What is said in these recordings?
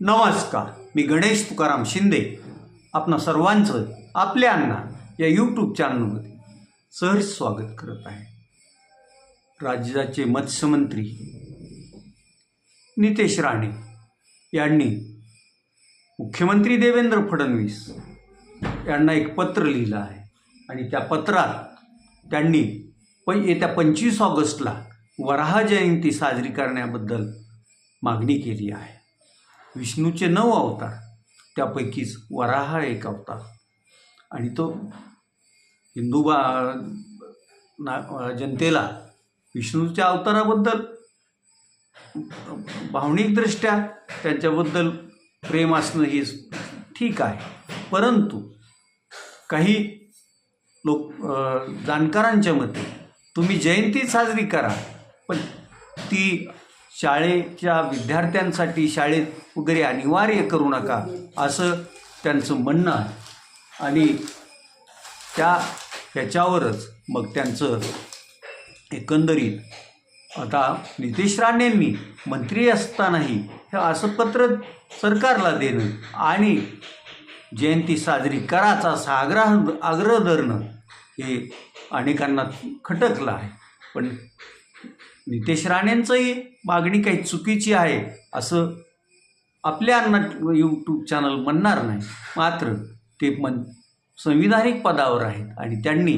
नमस्कार. मी गणेश तुकाराम शिंदे. आपणा सर्वांचं आपल्या अण्णा या यूट्यूब चॅनलमध्ये सहर्ष स्वागत करत आहे. राज्याचे मत्स्यमंत्री नितेश राणे यांनी मुख्यमंत्री देवेंद्र फडणवीस यांना एक पत्र लिहिलं आहे. आणि त्या पत्रात त्यांनी प येत्या पंचवीस ऑगस्टला वराह जयंती साजरी करण्याबद्दल मागणी केली आहे. विष्णूचे नऊ अवतार त्यापैकीच वराह एक अवतार. आणि तो हिंदू बा ना जनतेला विष्णूच्या अवताराबद्दल भावनिकदृष्ट्या त्यांच्याबद्दल प्रेम असणं हे ठीक आहे. परंतु काही लोक जाणकारांच्या मते तुम्ही जयंती साजरी करा पण ती शाळेच्या विद्यार्थ्यांसाठी शाळेत वगैरे अनिवार्य करू नका असं त्यांचं म्हणणं आहे. आणि त्या ह्याच्यावरच मग त्यांचं एकंदरीत आता नितेश राणेंनी मंत्री असतानाही हे असं पत्र सरकारला देणं आणि जयंती साजरी कराचा असा आग्रह आग्रह धरणं हे अनेकांना खटकलं आहे. पण नितेश राणेंचंही मागणी काही चुकीची आहे असं आपल्या अण्णा यूट्यूब चॅनल म्हणणार नाही. मात्र ते मन संविधानिक पदावर आहेत आणि त्यांनी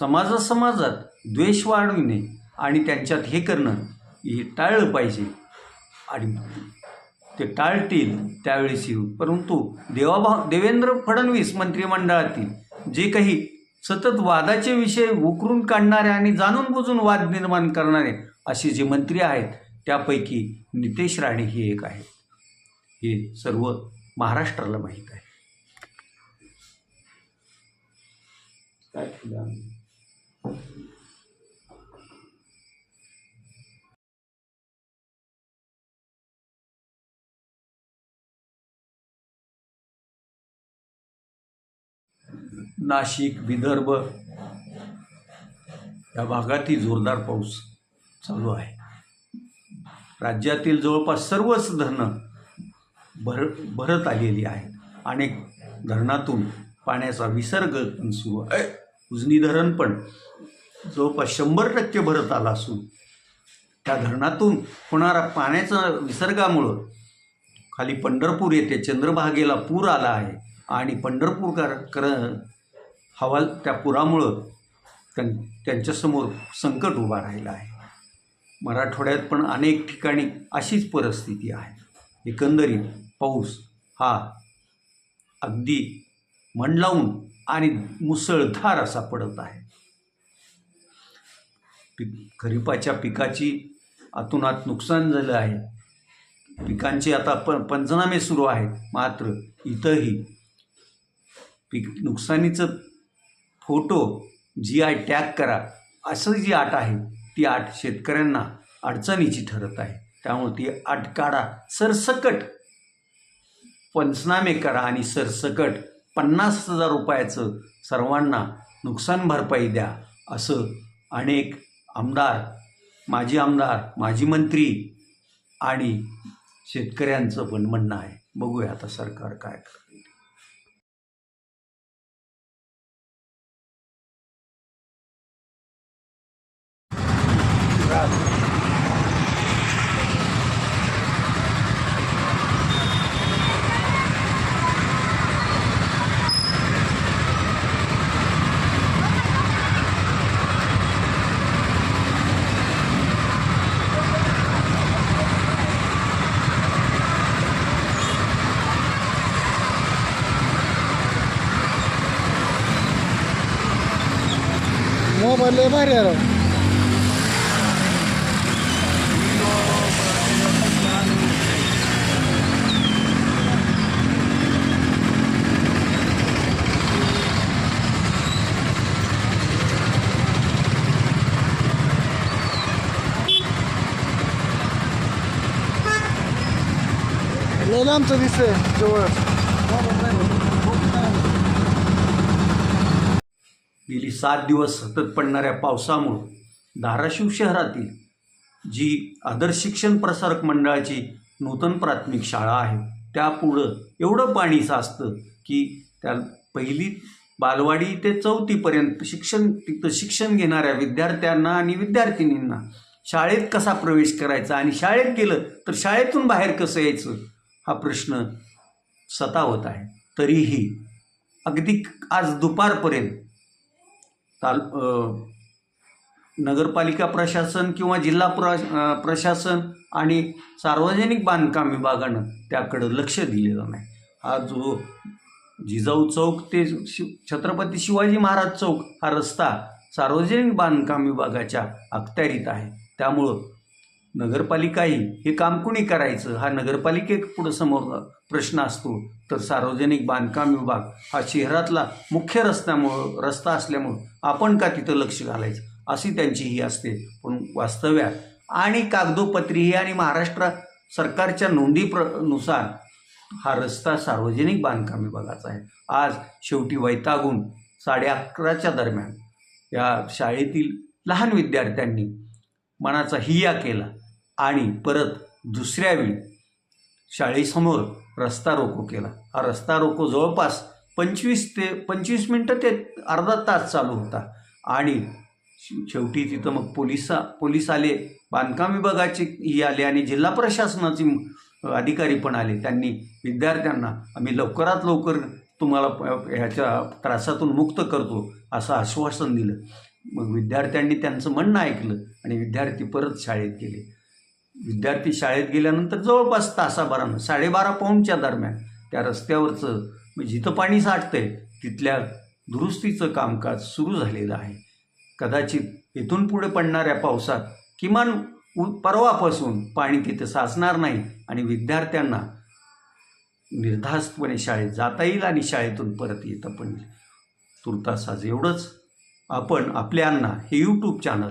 समाजा समाजात द्वेष वाढविणे आणि त्यांच्यात हे करणं हे टाळलं पाहिजे. आणि ते टाळतील त्यावेळेस येऊ परंतु देवाभाव देवेंद्र फडणवीस मंत्रिमंडळातील जे काही सतत वादाचे विषय उकरून काढणारे आणि जाणून बुजून वाद निर्माण करणारे असे जे मंत्री आहेत त्यापैकी नितेश राणे ही एक आहे हे सर्व महाराष्ट्राला माहीत आहे. काय नाशिक विदर्भ या भागातही जोरदार पाऊस चालू आहे. राज्यातील जवळपास सर्वच धरणं भर भरत आलेली आहेत. अनेक धरणातून पाण्याचा विसर्ग पण सुरू आहे. उजनी धरण पण जवळपास शंभर टक्के भरत आला असून त्या धरणातून होणारा पाण्याचा विसर्गामुळं खाली पंढरपूर येथे चंद्रभागेला पूर आला आहे. आणि पंढरपूरकर कर हवाल त्या पुरामुळं त्यां त्यांच्यासमोर संकट उभा राहिलं आहे. मराठवाड्यात पण अनेक ठिकाणी अशीच परिस्थिती आहे. एकंदरीत पाऊस हा अगदी मन लावून आणि मुसळधार असा पडत आहे. पिक खरीपाच्या पिकाची अतोनात नुकसान झालं आहे. पिकांचे आता प पंचनामे सुरू आहेत. मात्र इथंही पीक नुकसानीचं फोटो जी आय टॅग करा. असं जी आट आहे ती आट शेतकऱ्यांना अडचणीची ठरत आहे. त्यामुळे ती आट काढा. सरसकट. पंचनामे करा आणि सरसकट पन्नास हजार रुपयाचं सर्वांना नुकसान भरपाई द्या असं अनेक आमदार माजी आमदार माजी मंत्री आणि शेतकऱ्यांचं पण म्हणणं आहे. बघूया आता सरकार काय करतं. मोबाईल लय भारी आहे राव. लय लांबचं दिसतंय जवळ. गेली सात दिवस सतत पडणाऱ्या पावसामुळं धाराशिव शहरातील जी आदर्श शिक्षण प्रसारक मंडळाची नूतन प्राथमिक शाळा आहे त्यापुढं एवढं पाणी साचतं की त्या पहिली बालवाडी ते चौथीपर्यंत शिक्षण तिथं शिक्षण घेणाऱ्या विद्यार्थ्यांना आणि विद्यार्थिनींना शाळेत कसा प्रवेश करायचा आणि शाळेत गेलं तर शाळेतून बाहेर कसं यायचं हा प्रश्न सतावत आहे. तरीही अगदी आज दुपारपर्यंत ताल नगरपालिका प्रशासन किंवा जिल्हा प्र प्रशासन आणि सार्वजनिक बांधकाम विभागानं त्याकडं लक्ष दिलेलं नाही. हा जो जिजाऊ चौक ते शिव छत्रपती शिवाजी महाराज चौक हा रस्ता सार्वजनिक बांधकाम विभागाच्या अखत्यारीत आहे. त्यामुळं नगरपालिकाही हे काम कुणी करायचं? हा नगरपालिकेपुढं समोर प्रश्न असतो. तर सार्वजनिक बांधकाम विभाग हा शहरातला मुख्य रस्त्यामुळं रस्ता असल्यामुळं आपण का तिथं लक्ष घालायचं? अशी त्यांची ही असते. पण वास्तव्यात आणि कागदोपत्री आणि महाराष्ट्र सरकारच्या नोंदी प्रनुसार हा रस्ता सार्वजनिक बांधकाम विभागाचा आहे. आज शेवटी वैतागून साडे अकराच्या दरम्यान या शाळेतील लहान विद्यार्थ्यांनी मनाचा हिया केला. आणि परत दुसऱ्या वेळी शाळेसमोर रस्ता रोको केला. हा रस्ता रोको जवळपास पंचवीस ते पंचवीस मिनटं ते अर्धा तास चालू होता. आणि शेवटी तिथं मग पोलिसा पोलीस आले बांधकाम विभागाचे ही आले आणि जिल्हा प्रशासनाचे अधिकारी पण आले. त्यांनी विद्यार्थ्यांना आम्ही लवकरात लवकर तुम्हाला ह्याच्या त्रासातून मुक्त करतो असं आश्वासन दिलं. मग विद्यार्थ्यांनी त्यांचं म्हणणं ऐकलं आणि विद्यार्थी परत शाळेत गेले. विद्यार्थी शाळेत गेल्यानंतर जवळपास तासाभरानं साडेबारा पाऊंडच्या दरम्यान त्या रस्त्यावरचं म्हणजे जिथं पाणी साठतंय तिथल्या दुरुस्तीचं कामकाज सुरू झालेलं आहे. कदाचित इथून पुढे पडणाऱ्या पावसात किमान उ परवापासून पाणी तिथे साचणार नाही आणि विद्यार्थ्यांना निर्धास्तपणे शाळेत जाता येईल आणि शाळेतून परत येतं पण येईल. तुर्तास आज एवढंच. आपण आपल्यांना हे यूट्यूब चॅनल